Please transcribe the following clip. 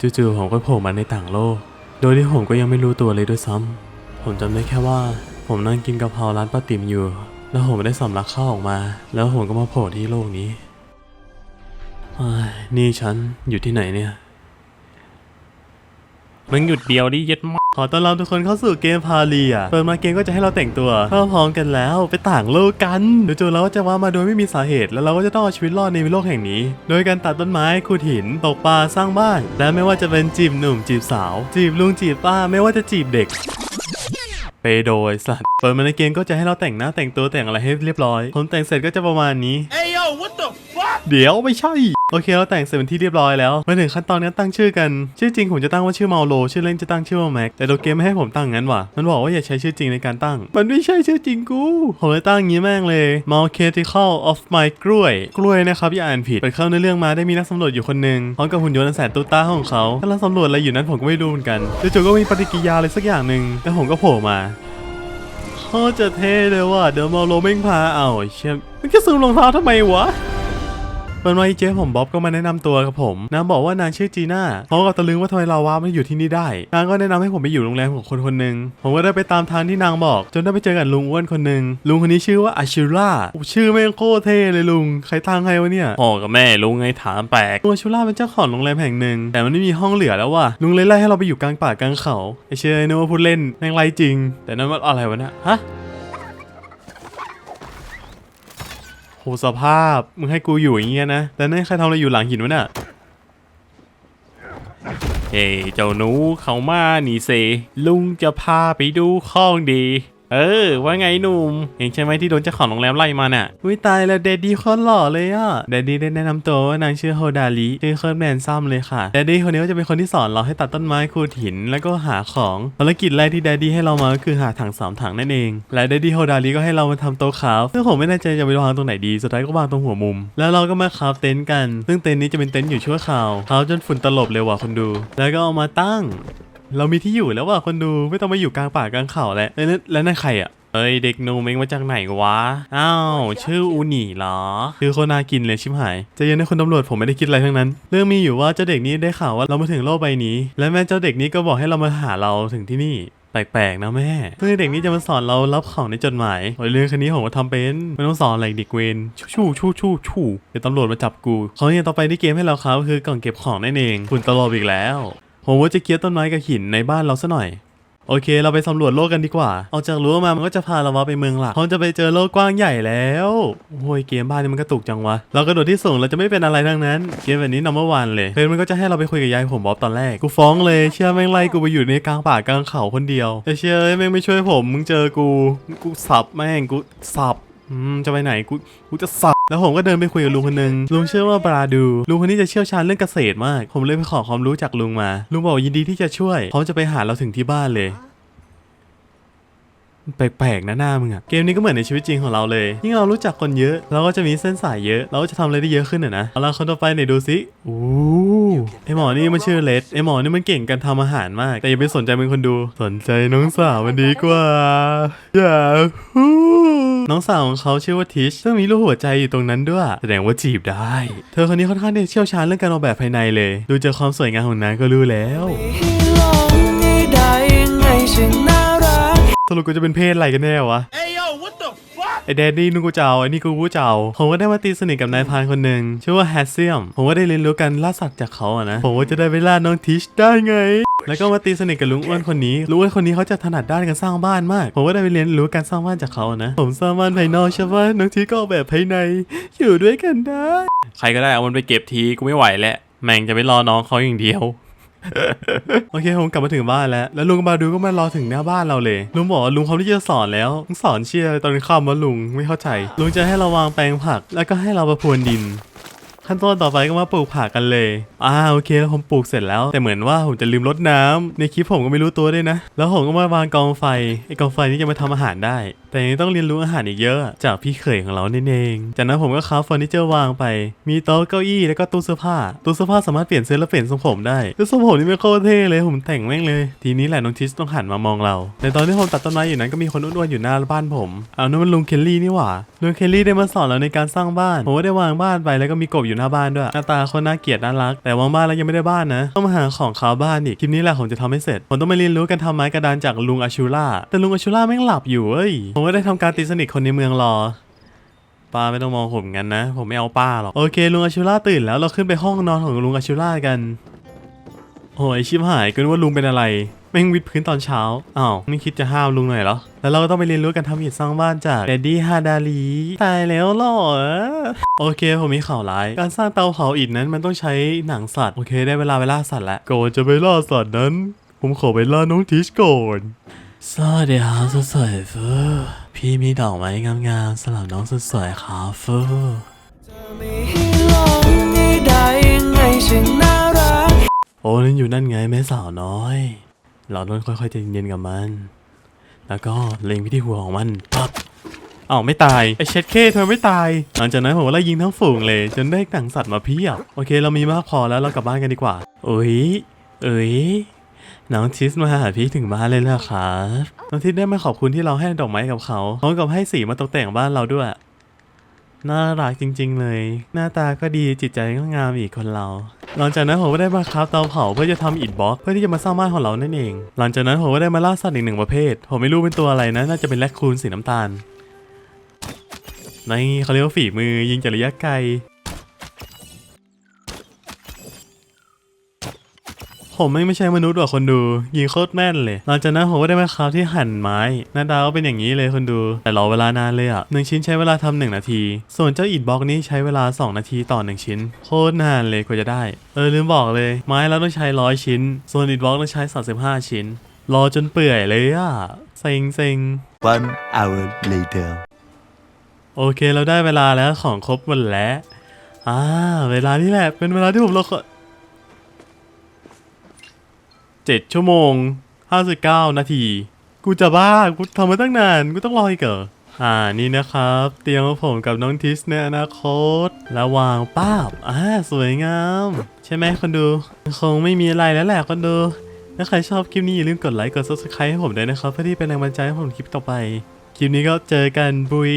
จู่ๆผมก็โผล่มาในต่างโลก โดยที่ผมก็ยังไม่รู้ตัวเลยด้วยซ้ำผมจำได้แค่ว่า ผมนั่งกินกะเพราร้านป้าติ๋มอยู่ แล้วผมได้สำลักข้าวออกมา แล้วผมก็มาโผล่ที่โลกนี้นี่ฉันอยู่ที่ไหนเนี่ย มึงหยุดเดียวดิเย็ดมากขอต้อนรับทุกคนเข้าสู่เกมพาเลียเปิดมาเกมก็จะให้เราแต่งตัวเข้าพร้อมกันแล้วไปต่างโลกกันเดี๋ยวจู่ๆเราก็จะว่ามาโดยไม่มีสาเหตุ แล้วเราก็จะต้องเอาชีวิตรอดในโลกแห่งนี้ โดยการตัดต้นไม้ขุดหินตกปลาสร้างบ้าน และไม่ว่าจะเป็นจีบหนุ่มจีบสาว จีบลุงจีบป้าไม่ว่าจะจีบเด็กไปโดยสัตว์เปิดมาในเกมก็จะให้เราแต่งหน้าแต่งตัวแต่งอะไรให้เรียบร้อยผมแต่งเสร็จก็จะประมาณนี้ Hey yo what the เดี๋ยวไม่ใช่ โอเคเราแต่งเสร็จเป็นที่เรียบร้อยแล้วมาถึงขั้นตอนนี้ตั้งชื่อกัน ชื่อจริงผมจะตั้งว่าชื่อเมาโลชื่อเล่นจะตั้งชื่อว่าแม็กแต่ตัวเกมไม่ให้ผมตั้งงั้นว่ะมันบอกว่าอย่าใช้ชื่อจริงในการตั้ง มันไม่ใช่ชื่อจริงกู ผมเลยตั้งงี้แม่งเลย m a l c a t i c a l of my กล้วย กล้วยนะครับอย่าอ่านผิดเปิดเข้าในเรื่องมาได้มีนักสำรวจอยู่คนหนึ่งพร้อมกับหุ่นยนต์อันแสนตุ๊ต้าของเขากำลังสำรวจอะไรอยู่นั้นผมก็ไม่รู้เหมือนกันจู่ๆก็มีปฏิกิริยาอะไรสักอย่างหนึ่งแล้วผมก็โผล่มาโคตรจะเท่เลยว่ะเดี๋ยวมาโลเม่งพาเอาเชี่ยมันจะซูมรองเท้าทำไมวะ วันวันเจ๊ผมบ๊อบก็มาแนะนำตัวกับผมนางบอกว่านางชื่อจีน่าเขาก็ตะลึงว่าทำไมเราวามันอยู่ที่นี่ได้นางก็แนะนำให้ผมไปอยู่โรงแรมของคนคนหนึ่งผมก็ได้ไปตามทางที่นางบอก จนได้ไปเจอกับลุงอ้วนคนหนึ่งลุงคนนี้ชื่อว่าอาชิร่าชื่อแม่งโคตรเท่เลยลุงใครตังให้วะเนี่ยพ่อกับแม่ลุงไงถามแปลกตัวชูล่าเป็นเจ้าของโรงแรมแห่งหนึ่งแต่มันไม่มีห้องเหลือแล้วว่ะลุงเลยไล่ให้เราไปอยู่กลางป่ากลางเขาไอเชยนึกว่าพูดเล่นแม่งไล่จริง แต่นั่นมันอะไรวะเนี่ยฮะ โหสภาพ มึงให้กูอยู่อย่างเงี้ยนะ แต่นี่ใครทำอะไรอยู่หลังหินวะเนี่ยเฮ้ยเจ้าหนูเขามาหนีเซลุงจะพาไปดูข้องดี เออ ว่าไงหนุ่มเองใช่ไหมที่โดนเจ้าของโรงแรมไล่มาน่ะอุ้ยตายแล้วเดดดี้โคตรหล่อเลยอะเดดดี้ได้แนะนำตัวว่านางชื่อโฮดาลิชื่อโคตรแมนซัมเลยค่ะเดดดี้คนนี้ก็จะเป็นคนที่สอนเราให้ตัดต้นไม้ขูดหินแล้วก็หาของภารกิจแรกที่เดดดี้ให้เรามาก็คือหาถังสามถังนั่นเอง และเดดดี้โฮดาลิก็ให้เรามาทำโต๊ะคราฟซึ่งผมไม่แน่ใจจะไปวางตรงไหนดีสุดท้ายก็วางตรงหัวมุม แล้วเราก็มาคราฟเต็นท์กัน ซึ่งเต็นท์นี้จะเป็นเต็นท์อยู่ชั่วคราวคราฟจนฝุ่นตลบเลยว่ะคนดู แล้วก็เอามาตั้ง เรามีที่อยู่แล้วว่ะคนดูไม่ต้องมาอยู่กลางป่ากลางเขาแล้วแล้วนั่นแล้วนั่นใครอะเอ้ยเด็กหนุ่มเองมาจากไหนวะ อ้าวชื่ออูนี่เหรอ คือคนน่ากินเลยชิบหายใจะเย็นนะคุณตำรวจผมไม่ได้คิดอะไรทั้งนั้น เรื่องมีอยู่ว่าเจ้าเด็กนี้ได้ข่าวว่าเรามาถึงโลกใบนี้ และแม่เจ้าเด็กนี้ก็บอกให้เรามาหาเราถึงที่นี่แปลกๆนะแม่เพื่อเด็กนี้จะมาสอนเรารับของในจดหมายโอ้ยเรื่องคันนี้ผมก็ทำเป็นไม่ต้องสอนอะไรเด็กเวนชู่ชู่ชู่ชู่เดี๋ยวตำรวจมาจับกูของอย่างต่อไปที่เกมให้เราครับคือกล่องเก็บของนั่นเองคุณตลบอีกแล้ว ผมว่าจะเกียร์ต้นไม้กับหินในบ้านเราซะหน่อย โอเค เราไปสำรวจโลกกันดีกว่า ออกจากรั้วมามันก็จะพาเราว่าไปเมืองหลักเราจะไปเจอโลกกว้างใหญ่แล้วโอ้ยเกมบ้านนี่มันกระตุกจังวะ เรากระโดดที่สูงเราจะไม่เป็นอะไรทั้งนั้น เกมแบบนี้นัมเบอร์วันเลยเพลมันก็จะให้เราไปคุยกับยายผมบ๊อบตอนแรก กูฟ้องเลย เชื่อแม่งไล่กูไปอยู่ในกลางป่ากลางเขาคนเดียวแต่เชื่อแม่งไม่ช่วยผม มึงเจอกู กูสับแม่ง กูสับ อืม จะไปไหน กู กูจะสับ แล้วผมก็เดินไปคุยกับลุงคนหนึงลุงชื่อว่าบราดู ลุงคนนี้จะเชี่ยวชาญเรื่องเกษตรมาก ผมเลยไปขอความรู้จากลุงมา ลุงบอกยินดีที่จะช่วย พร้อมจะไปหาเราถึงที่บ้านเลยแปลกๆนะหน้ามึงอะเกมนี้ก็เหมือนในชีวิตจริงของเราเลย ยิ่งเรารู้จักคนเยอะ เราก็จะมีเส้นสายเยอะ เราก็จะทำอะไรได้เยอะขึ้นอะนะเอาละคนต่อไปไหนดูสิโอ้ไอหมอนี่มันชื่อเลดไอหมอนี่มันเก่งการทำอาหารมาก แต่อย่าไปสนใจเป็นคนดู สนใจน้องสาวมันดีกว่า อย่าฮู้ น้องสาวของเขาชื่อว่าทิชซึ่งมีรูปหัวใจอยู่ตรงนั้นด้วย แสดงว่าจีบได้ เธอคนนี้ค่อนข้างที่จะเชี่ยวชาญเรื่องการออกแบบภายในเลย ดูจากความสวยงามของนางก็รู้แล้วให้ลองได้ยังไงฉันน่ารักสรุปกูจะเป็นเพศอะไรกันแน่วะ Hey yo what the fuck ไอแดดดี้นุ่งกูจะเอาไอ้นี่กูกูจะเอาผมก็ได้มาตีสนิทกับนายพรานคนหนึ่งชื่อว่าแฮสเซียม ผมก็ได้เรียนรู้การล่าสัตว์จากเขาอะนะ ผมก็จะได้ไปล่าน้องทิชได้ไง แล้วก็มาตีสนิทกับลุงอ้วนคนนี้ลุงอ้วนคนนี้เขาจะถนัดด้านการสร้างบ้านมาก ผมก็ได้ไปเรียนรู้การสร้างบ้านจากเขาอะนะ ผมสร้างบ้านภายนอกใช่ปะน้องทิชก็ออกแบบภายใน อยู่ด้วยกันได้ ใครก็ได้เอามันไปเก็บทีกูไม่ไหวแล้วแม่งจะไปรอน้องเขาอย่างเดียวโอเคผมกลับมาถึงบ้านแล้ว แล้วลุงกับบาดูก็มารอถึงหน้าบ้านเราเลย ลุงบอกว่าลุงเขาที่จะสอนแล้วมึงสอนเชียอะไรตอนค่ำวะลุงไม่เข้าใจ ลุงจะให้เราวางแปลงผัก แล้วก็ให้เราประพรวนดิน ขั้นตอนต่อไปก็มาปลูกผักกันเลยอ่าโอเคแล้วผมปลูกเสร็จแล้ว แต่เหมือนว่าผมจะลืมรดน้ำในคลิปผมก็ไม่รู้ตัวด้วยนะ แล้วผมก็มาวางกองไฟไอ้กองไฟนี้จะมาทำอาหารได้ แต่ยังต้องเรียนรู้อาหารอีกเยอะ จากพี่เขยของเราเองจากนั้นผมก็คราฟเฟอร์นิเจอร์วางไป มีโต๊ะเก้าอี้แล้วก็ตู้เสื้อผ้าตู้เสื้อผ้าสามารถเปลี่ยนเสื้อและเปลี่ยนทรงผมได้แล้วทรงผมนี่ไม่โคตรเท่เลยผมแต่งแม่งเลย ทีนี้แหละน้องทิสต้องหันมามองเรา ในตอนที่ผมตัดต้นไม้อยู่นั้นก็มีคนอ้วนๆอยู่หน้าบ้านผมเอานั่นมันลุงเคลลี่นี่หว่าลุงเคลลี่ได้มาสอนเราในการสร้างบ้านผมก็ได้วางบ้านไปแล้วก็มีกบอยู่หน้าบ้านด้วยหน้าตาคนน่าเกลียดน่ารัก แต่วางบ้านแล้วยังไม่ได้บ้านนะต้องมาหาของคาวบ้านอีกคลิปนี้แหละผมจะทำให้เสร็จผมต้องมาเรียนรู้การทำไม้กระดานจากลุงอาชูล่าแต่ลุงอาชูล่าแม่งหลับอยู่เอ้ยผมก็ได้ทำการตีสนิทคนในเมืองรอป้าไม่ต้องมองผมงั้นนะ ผมไม่เอาป้าหรอกโอเคลุงอาชูล่าตื่นแล้วเราขึ้นไปห้องนอนของลุงอาชูล่ากันโอ้ยชิบหายก็นึกว่าลุงเป็นอะไร แม่งวิดพื้นตอนเช้าอ้าวไม่คิดจะห้ามลุงหน่อยเหรอ แล้วเราก็ต้องไปเรียนรู้การทำอิฐสร้างบ้านจากเดดดี้ฮาดาลีตายแล้วเหรอโอเคผมมีข่าวร้าย การสร้างเตาเผาอิฐนั้นมันต้องใช้หนังสัตว์ โอเคได้เวลาไปล่าสัตว์แล้วก่อนจะไปล่าสัตว์นั้น ผมขอไปล่าน้องทิชก่อนสวัสดีครับสุดสวยเฟอร์พี่มีดอกไม้งามๆสำหรับน้องสุดสวยครับเฟอร์จะไม่ให้ลองให้ได้ยังไงฉันน่ารักโอ้นั่นอยู่นั่นไงแม่สาวน้อย เราต้องค่อยๆใจเย็นๆกับมัน แล้วก็เล็งไปที่หัวของมันปั๊บอ้าวไม่ตายไอเช็ดเคเธอไม่ตาย หลังจากนั้นผมก็ไล่ยิงทั้งฝูงเลย จนได้หนังสัตว์มาเพียบโอเคเรามีมากพอแล้วเรากลับบ้านกันดีกว่าเอ้ยเอ้ยน้องทิสมาหาพี่ถึงบ้านเลยเหรอครับน้องทิสได้มาขอบคุณที่เราให้ดอกไม้กับเขาพร้อมกับให้สีมาตกแต่งบ้านเราด้วย น่ารักจริง ๆ เลย หน้าตาก็ดีจิตใจก็งามอีกคนเรา หลังจากนั้นผมก็ได้มาคราฟเตาเผาเพื่อจะทำอิฐบล็อกเพื่อที่จะมาสร้างบ้านของเรานั่นเอง หลังจากนั้นผมก็ได้มาล่าสัตว์อีกหนึ่งประเภท ผมไม่รู้เป็นตัวอะไรนะ น่าจะเป็นแรคคูนสีน้ำตาลในเขาเรียกว่าฝีมือยิงจากระยะไกล ผมไม่ไม่ใช่มนุษย์หรอกคนดู ยิงโคตรแม่นเลย หลังจากนั้นผมก็ได้มาคราฟที่หั่นไม้หน้าตาก็เป็นอย่างนี้เลยคนดู แต่รอเวลานานเลยอะ่ะหนึ่งชิ้นใช้เวลาทำหนึ่งนาที ส่วนเจ้าอิฐบล็อกนี้ใช้เวลา 2 นาทีต่อหนึ่งชิ้น โคตรนานเลยกว่าจะได้ เออลืมบอกเลย ไม้เราต้องใช้ร้อยชิ้น ส่วนอิฐบล็อกต้องใช้ 35 ชิ้น รอจนเปื่อยเลยอะ่ะเซ็งเซ็ง One hour later. โอเคเราได้เวลาแล้วของครบหมดแล้วอ่าเวลานี่แหละเป็นเวลาที่ผมรอคอย เจ็ดชั่วโมงห้าสิบเก้านาที กูจะบ้า กูทำมาตั้งนาน กูต้องรออีกเหรออ่านี่นะครับ เตียงของผมกับน้องทิสในอนาคตแล้ววางป้าบอ่าสวยงาม ใช่ไหมคนดู คงไม่มีอะไรแล้วแหละคนดูถ้าใครชอบคลิปนี้อย่าลืมกดไลค์กด subscribe ให้ผมด้วยนะครับ เพื่อที่เป็นแรงบันดาลใจให้ผมคลิปต่อไป คลิปนี้ก็เจอกันบุย